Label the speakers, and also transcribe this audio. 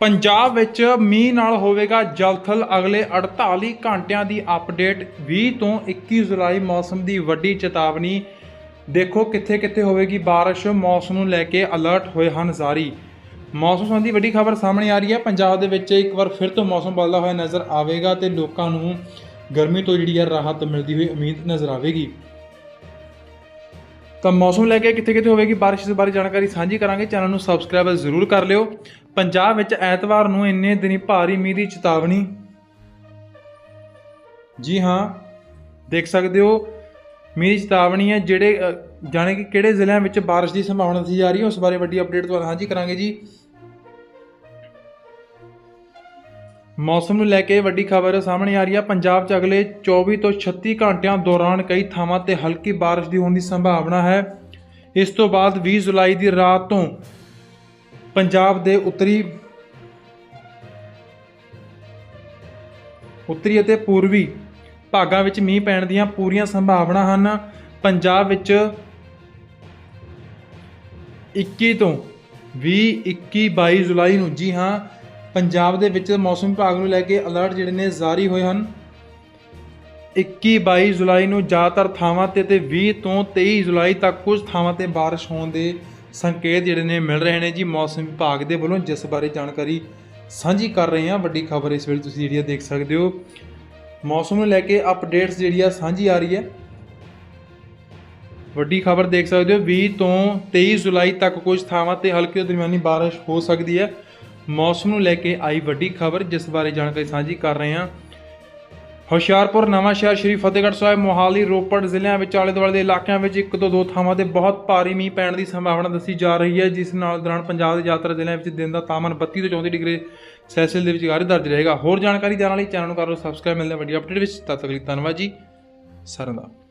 Speaker 1: ਪੰਜਾਬ ਵਿੱਚ ਮੀਂਹ ਨਾਲ ਹੋਵੇਗਾ ਜਲਥਲ। ਅਗਲੇ 48 ਘੰਟਿਆਂ ਦੀ ਅਪਡੇਟ 20 ਤੋਂ 21 ਜੁਲਾਈ ਮੌਸਮ ਦੀ ਵੱਡੀ ਚੇਤਾਵਨੀ। ਦੇਖੋ ਕਿੱਥੇ ਕਿੱਥੇ ਹੋਵੇਗੀ ਬਾਰਿਸ਼, ਮੌਸਮ ਨੂੰ ਲੈ ਕੇ ਅਲਰਟ ਹੋਏ ਹਨ ਜਾਰੀ। ਮੌਸਮ ਸੰਬੰਧੀ ਵੱਡੀ ਖਬਰ ਸਾਹਮਣੇ ਆ ਰਹੀ ਹੈ। ਪੰਜਾਬ ਦੇ ਵਿੱਚ ਇੱਕ ਵਾਰ ਫਿਰ ਤੋਂ ਮੌਸਮ ਬਦਲਦਾ ਹੋਇਆ ਨਜ਼ਰ ਆਵੇਗਾ ਤੇ ਲੋਕਾਂ ਨੂੰ ਗਰਮੀ ਤੋਂ ਜਿਹੜੀ ਹੈ ਰਾਹਤ ਮਿਲਦੀ ਹੋਈ ਉਮੀਦ ਨਜ਼ਰ ਆਵੇਗੀ। ਤਾਂ ਮੌਸਮ ਲੈ ਕੇ ਕਿੱਥੇ ਕਿੱਥੇ ਹੋਵੇਗੀ ਬਾਰਿਸ਼ ਦੇ ਬਾਰੇ ਜਾਣਕਾਰੀ ਸਾਂਝੀ ਕਰਾਂਗੇ। ਚੈਨਲ ਨੂੰ ਸਬਸਕ੍ਰਾਈਬ ਜ਼ਰੂਰ ਕਰ ਲਿਓ। ਪੰਜਾਬ ਵਿੱਚ ਐਤਵਾਰ ਨੂੰ ਇੰਨੇ ਦਿਨੀ ਭਾਰੀ ਮੀਂਹ ਦੀ ਚੇਤਾਵਨੀ? ਜੀ ਹਾਂ ਦੇਖ ਸਕਦੇ ਹੋ ਮੀਂਹ ਦੀ ਚੇਤਾਵਨੀ ਹੈ ਜਿਹੜੇ ਅ, ਜਾਣੇ ਕਿ ਕਿਹੜੇ ਜ਼ਿਲ੍ਹਿਆਂ ਵਿੱਚ ਬਾਰਿਸ਼ ਦੀ ਸੰਭਾਵਨਾ ਦੱਸੀ ਜਾ ਰਹੀ ਹੈ ਉਸ ਬਾਰੇ ਵੱਡੀ ਅਪਡੇਟ ਤੁਹਾਨੂੰ ਸਾਂਝੀ ਕਰਾਂਗੇ ਜੀ। ਮੌਸਮ ਨੂੰ ਲੈ ਕੇ ਵੱਡੀ ਖਬਰ ਸਾਹਮਣੇ ਆ ਰਹੀ ਹੈ ਪੰਜਾਬ 'ਚ ਅਗਲੇ 24 ਤੋਂ 36 ਘੰਟਿਆਂ ਦੌਰਾਨ ਕਈ ਥਾਵਾਂ ਤੇ ਹਲਕੀ ਬਾਰਿਸ਼ ਦੀ ਹੋਣ ਦੀ ਸੰਭਾਵਨਾ ਹੈ। ਇਸ ਤੋਂ ਬਾਅਦ 20 ਜੁਲਾਈ ਦੀ ਰਾਤ ਤੋਂ ਪੰਜਾਬ ਦੇ ਉੱਤਰੀ ਉੱਤਰੀ ਅਤੇ ਪੂਰਬੀ ਭਾਗਾਂ ਵਿੱਚ ਮੀਂਹ ਪੈਣ ਦੀਆਂ ਪੂਰੀਆਂ ਸੰਭਾਵਨਾ ਹਨ। ਪੰਜਾਬ ਵਿੱਚ 21 ਤੋਂ 20 21 22 ਜੁਲਾਈ ਨੂੰ, ਜੀ ਹਾਂ, ਪੰਜਾਬ ਦੇ ਵਿੱਚ ਮੌਸਮ ਵਿਭਾਗ ਨੂੰ ਲੈ ਕੇ ਅਲਰਟ ਜਿਹੜੇ ਨੇ ਜਾਰੀ ਹੋਏ ਹਨ। 21 22 ਜੁਲਾਈ ਨੂੰ ਜ਼ਿਆਦਾਤਰ ਥਾਵਾਂ ਤੇ ਤੇ 20 ਤੋਂ 23 ਜੁਲਾਈ ਤੱਕ ਕੁਝ ਥਾਵਾਂ ਤੇ ਬਾਰਿਸ਼ ਹੋਣ ਦੇ ਸੰਕੇਤ ਜਿਹੜੇ ਨੇ ਮਿਲ ਰਹੇ ਨੇ ਜੀ, ਮੌਸਮ ਵਿਭਾਗ ਦੇ ਵੱਲੋਂ ਜਿਸ ਬਾਰੇ ਜਾਣਕਾਰੀ ਸਾਂਝੀ ਕਰ ਰਹੇ ਹਾਂ। ਵੱਡੀ ਖਬਰ ਇਸ ਵੇਲੇ ਤੁਸੀਂ ਜਿਹੜੀ ਆ ਦੇਖ ਸਕਦੇ ਹੋ। ਮੌਸਮ ਨੂੰ ਲੈ ਕੇ ਅਪਡੇਟਸ ਜਿਹੜੀ ਆ ਸਾਂਝੀ ਆ ਰਹੀ ਹੈ। ਵੱਡੀ ਖਬਰ ਦੇਖ ਸਕਦੇ ਹੋ 20 ਤੋਂ 23 ਜੁਲਾਈ ਤੱਕ ਕੁਝ ਥਾਵਾਂ ਤੇ ਹਲਕੀ ਤੋਂ ਦਰਮਿਆਨੀ ਬਾਰਿਸ਼ ਹੋ ਸਕਦੀ ਹੈ। ਮੌਸਮ ਨੂੰ ਲੈ ਕੇ ਆਈ ਵੱਡੀ ਖਬਰ, ਜਿਸ ਬਾਰੇ ਜਾਣਕਾਰੀ ਸਾਂਝੀ ਕਰ ਰਹੇ ਹਾਂ। ਹੁਸ਼ਿਆਰਪੁਰ ਨਵਾਂਸ਼ਹਿਰ ਸ਼੍ਰੀ ਫਤਿਹਗੜ੍ਹ ਸਾਹਿਬ ਮੋਹਾਲੀ ਰੋਪੜ ਜ਼ਿਲ੍ਹਿਆਂ ਵਿੱਚ ਆਲੇ ਦੁਆਲੇ ਦੇ ਇਲਾਕਿਆਂ ਵਿੱਚ ਇੱਕ ਤੋਂ ਦੋ ਥਾਵਾਂ ਤੇ ਬਹੁਤ ਭਾਰੀ ਮੀਂਹ ਪੈਣ ਦੀ ਸੰਭਾਵਨਾ ਦੱਸੀ ਜਾ ਰਹੀ ਹੈ, ਜਿਸ ਨਾਲ ਦੌਰਾਨ ਪੰਜਾਬ ਦੇ ਜ਼ਿਆਦਾਤਰ ਜ਼ਿਲ੍ਹਿਆਂ ਵਿੱਚ ਦਿਨ ਦਾ ਤਾਪਮਾਨ 32 ਤੋਂ 34 ਡਿਗਰੀ ਸੈਲਸੀਅਸ ਦੇ ਵਿਚਕਾਰ ਦਰਜ ਰਹੇਗਾ। ਹੋਰ ਜਾਣਕਾਰੀ ਜਾਣਨ ਲਈ ਚੈਨਲ ਨੂੰ ਕਰ ਲਓ ਸਬਸਕ੍ਰਾਈਬ ਮਿਲਦਾ ਵੱਡੀ ਅਪਡੇਟ ਵਿੱਚ। ਤਦ ਤੱਕ ਲਈ ਧੰਨਵਾਦ ਜੀ। ਸਾਰਿਆਂ ਦਾ।